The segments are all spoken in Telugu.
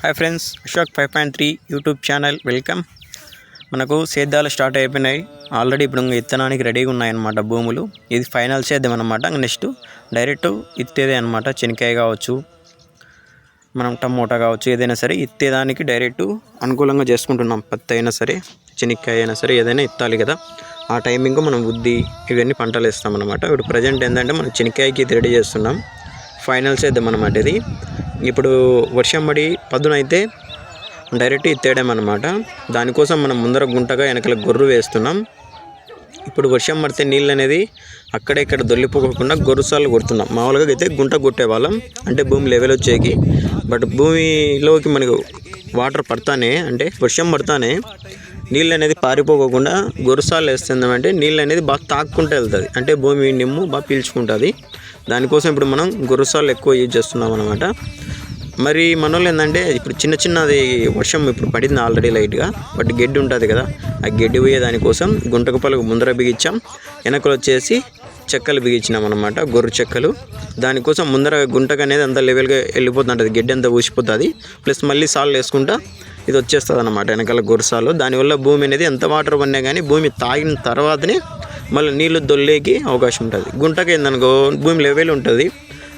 Hi friends Ashok five point three YouTube channel. Welcome. మనకు సేద్యాలు స్టార్ట్ అయిపోయినాయి. ఆల్రెడీ ఇప్పుడు ఇంకా ఇత్తనానికి రెడీగా ఉన్నాయన్నమాట భూములు. ఇది ఫైనల్ సేద్యం అనమాట నెక్స్ట్ డైరెక్ట్ ఇత్తేదే అనమాట చెనికాయ కావచ్చు మనం టమోటా కావచ్చు ఏదైనా సరే ఇత్తేదానికి డైరెక్ట్ అనుకూలంగా చేసుకుంటున్నాం. పత్తి అయినా సరే చెనిక్కాయ అయినా సరే ఏదైనా ఇత్తాలి కదా. ఆ టైమింగ్ మనం ఉద్ది ఇవన్నీ పంటలు వేస్తాం అనమాట ఇప్పుడు ప్రజెంట్ ఏంటంటే మనం చెనిక్కాయకి ఇది రెడీ చేస్తున్నాం. ఫైనల్ సేద్యం అనమాట ఇది ఇప్పుడు వర్షం పడి పదునైతే డైరెక్ట్ ఇత్తేయడం అనమాట దానికోసం మనం ముందర గుంటగా వెనకల గొర్రు వేస్తున్నాం. ఇప్పుడు వర్షం పడితే నీళ్ళు అనేది అక్కడ ఇక్కడ దొల్లిపోకుండా గొరుసాలు కొడుతున్నాం. మామూలుగా అయితే గుంట కొట్టేవాళ్ళం అంటే భూమి లెవెల్ వచ్చేకి. బట్ భూమిలోకి మనకు వాటర్ పడతానే అంటే వర్షం పడతానే నీళ్ళు అనేది పారిపోకుండా గొరుసాలు వేస్తుందంటే నీళ్ళు అనేది బాగా తాక్కుంటూ వెళ్తుంది. అంటే భూమి నిమ్ము బాగా పీల్చుకుంటుంది. దానికోసం ఇప్పుడు మనం గొరుసాలు ఎక్కువ యూజ్ చేస్తున్నాం అనమాట మరి మనోళ్ళు ఏంటంటే ఇప్పుడు చిన్న చిన్నది వర్షం ఇప్పుడు పడింది ఆల్రెడీ లైట్గా. బట్ గడ్డి ఉంటుంది కదా ఆ గడ్డి పోయే దానికోసం గుంటకు పలుకు ముందర బిగించాం. వెనకలు వచ్చేసి చెక్కలు బిగించినాం అనమాట గొర్రె చెక్కలు. దానికోసం ముందర గుంటకు అనేది అంత లెవెల్గా వెళ్ళిపోతుంటుంది గడ్డి అంతా ఊసిపోతుంది. ప్లస్ మళ్ళీ సాల్లు వేసుకుంటా ఇది వచ్చేస్తుంది అనమాట వెనకాల గొరసాలు. దానివల్ల భూమి అనేది ఎంత వాటర్ పడినా కానీ భూమి తాగిన తర్వాతనే మళ్ళీ నీళ్ళు దొల్లేకి అవకాశం ఉంటుంది. గుంటకి ఏందనుకో భూమి లెవెల్ ఉంటుంది.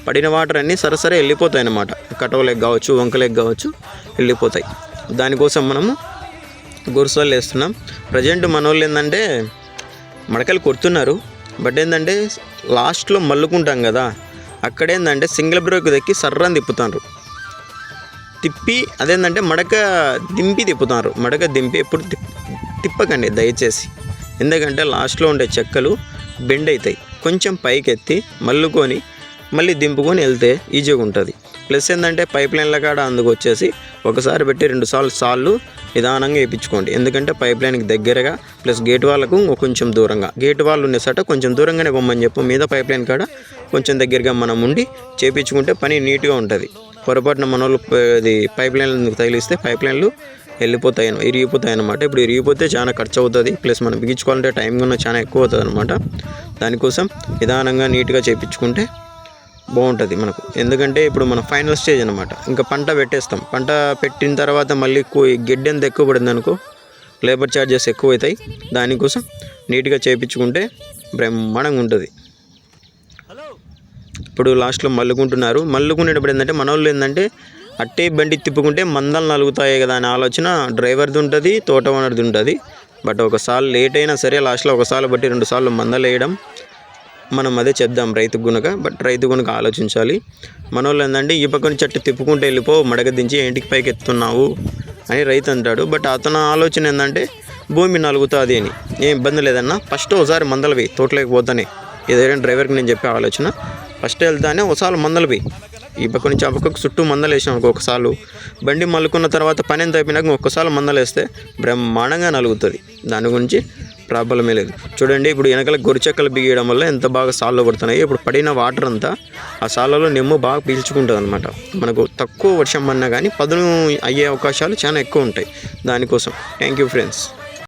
పడిన వాటర్ అన్నీ సరసరే వెళ్ళిపోతాయి అన్నమాట. కటవలేక కావచ్చు వంకలేక కావచ్చు వెళ్ళిపోతాయి. దానికోసం మనము గొరుసాలు వేస్తున్నాం. ప్రజెంట్ మన వాళ్ళు ఏంటంటే మడకలు కొడుతున్నారు. బట్ ఏంటంటే లాస్ట్లో మల్లుకుంటాం కదా. అక్కడేందంటే సింగిల్ బ్రేక్ దక్కి సర్రని తిప్పుతారు తిప్పి అదేంటంటే మడక దింపి తిప్పుతున్నారు మడక దింపి ఎప్పుడు తిప్పకండి దయచేసి. ఎందుకంటే లాస్ట్లో ఉండే చెక్కలు బెండ్ అవుతాయి కొంచెం పైకెత్తి మల్లుకొని మళ్ళీ దింపుకొని వెళ్తే ఈజీగా ఉంటుంది. ప్లస్ ఏంటంటే పైప్ లైన్ల కాడ అందుకు వచ్చేసి ఒకసారి పెట్టి రెండు సార్లు సార్లు నిదానంగా వేయించుకోండి. ఎందుకంటే పైప్ లైన్కి దగ్గరగా ప్లస్ గేట్ వాళ్ళకు కొంచెం దూరంగా. గేట్ వాళ్ళు ఉండేసట కొంచెం దూరంగానే పొమ్మని చెప్పు. మీద పైప్ లైన్ కాడ కొంచెం దగ్గరగా మనం ఉండి చేపించుకుంటే పని నీట్గా ఉంటుంది. పొరపాటున మన వాళ్ళు ఇది పైప్ లైన్లు తగిలిస్తే పైప్ లైన్లు వెళ్ళిపోతాయి ఇరిగిపోతాయి అనమాట ఇప్పుడు ఇరిగిపోతే చాలా ఖర్చు అవుతుంది ప్లస్ మనం బిగించుకోవాలంటే టైం కూడా చాలా ఎక్కువ అవుతుంది అనమాట దానికోసం నిదానంగా నీట్గా చేయించుకుంటే బాగుంటుంది మనకు. ఎందుకంటే ఇప్పుడు మన ఫైనల్ స్టేజ్ అనమాట ఇంకా పంట పెట్టేస్తాం. పంట పెట్టిన తర్వాత మళ్ళీ ఎక్కువ గడ్డి ఎంత ఎక్కువ పడింది అనుకో లేబర్ ఛార్జెస్ ఎక్కువ అవుతాయి దానికోసం నీట్గా చేయించుకుంటే బ్రహ్మాండంగా ఉంటుంది. ఇప్పుడు లాస్ట్లో మల్లుకుంటున్నారు మల్లుకునేటప్పుడు ఏంటంటే మన వాళ్ళు ఏంటంటే అట్టే బండి తిప్పుకుంటే మందలు నలుగుతాయి కదా అనే ఆలోచన డ్రైవర్ది ఉంటుంది తోట ఓనర్ది ఉంటుంది. బట్ ఒకసారి లేట్ అయినా సరే లాస్ట్లో ఒకసారి బట్టి రెండు సార్లు మందలు వేయడం మనం అదే చెప్దాం రైతు గునక. బట్ రైతు గునక ఆలోచించాలి. మన వాళ్ళు ఏంటంటే ఈ పక్కన చెట్టు తిప్పుకుంటే వెళ్ళిపో మడక దించి ఇంటికి పైకి ఎత్తున్నావు అని రైతు అంటాడు. బట్ అతని ఆలోచన ఏంటంటే భూమి నలుగుతుంది అని. ఏం ఇబ్బంది లేదన్నా ఫస్ట్ ఒకసారి మందలు వేయి తోటలోకి పోతానే. ఏదైనా డ్రైవర్కి నేను చెప్పే ఆలోచన. ఫస్ట్ వెళ్తానే ఒకసారి మందలు పోయి. ఈ పక్క నుంచి ఆ పక్కకు చుట్టూ మందలు వేసాం ఒక్కొక్కసారి బండి మల్లుకున్న తర్వాత పని ఎంత అయిపోయినాక ఒక్కసారి మందలు వేస్తే బ్రహ్మాండంగా నలుగుతుంది. దాని గురించి ప్రాబ్లమే లేదు. చూడండి ఇప్పుడు వెనకాల గొరిచెక్కలు బిగియడం వల్ల ఎంత బాగా సాల్లో పడుతున్నాయి ఇప్పుడు పడిన వాటర్ అంతా ఆ సాలలో నిమ్ము బాగా పీల్చుకుంటుంది అనమాట మనకు తక్కువ వర్షం పడినా కానీ పదును అయ్యే అవకాశాలు చాలా ఎక్కువ ఉంటాయి దానికోసం. Thank you friends.